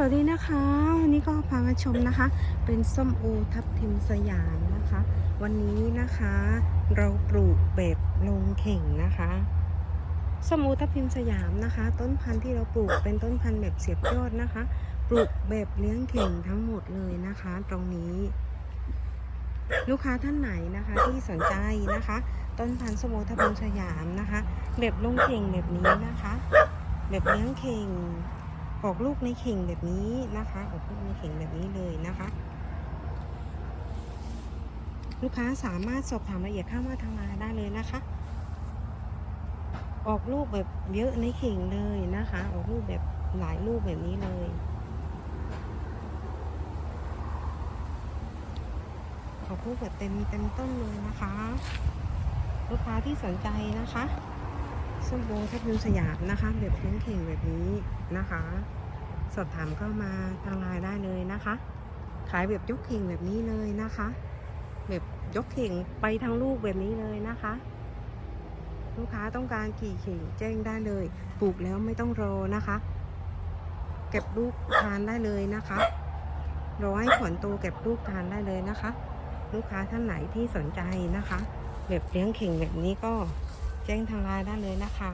สวัสดีนะคะ วันนี้ก็พามาชมนะคะ เป็นส้มโอทับทิมสยามนะคะ วันนี้นะคะ เราปลูกแบบลงเข่งนะคะส้มโอทับทิมสยามนะคะ ต้นพันธุ์ที่เราปลูกเป็นต้นพันธุ์แบบเสียบยอดนะคะ ปลูกแบบเลี้ยงเข่งทั้งหมดเลยนะคะ ตรงนี้ ลูกค้าท่านไหนนะคะที่สนใจนะคะ ต้นพันธุ์ส้มโอทับทิมสยามนะคะ แบบลงเข่งแบบนี้นะคะ แบบเลี้ยงเข่ง ออกลูกในเข่งแบบนี้นะคะ ออกลูกในเข่งแบบนี้เลยนะคะ ลูกค้าสามารถสอบถามรายละเอียดข้ามาทางไลน์ได้เลยนะคะ ออกลูกแบบเยอะในเข่งเลยนะคะ ออกลูกแบบหลายลูกแบบนี้เลยออกลูกแบบเต็มเต็มต้นเลยนะคะ ลูกค้าที่สนใจนะคะ ส้มโอทับทิมสยามนะคะแบบเลี้ยงเข่งแบบนี้นะคะ สอบถามเข้ามาทางไลน์ได้เลยนะคะ ขายแบบยกเข่งแบบนี้เลยนะคะ แบบยกเข่งไปทั้งลูกแบบนี้เลยนะคะ ลูกค้าต้องการกี่เข่งแจ้งได้เลยปลูกแล้วไม่ต้องรอนะคะ เก็บลูกทานได้เลยนะคะรอให้ขวัญโตเก็บลูกทานได้เลยนะคะ ลูกค้าท่านไหนที่สนใจนะคะ แบบเลี้ยงเข่งแบบนี้ก็ แจ้งทางไลน์ได้เลยนะคะ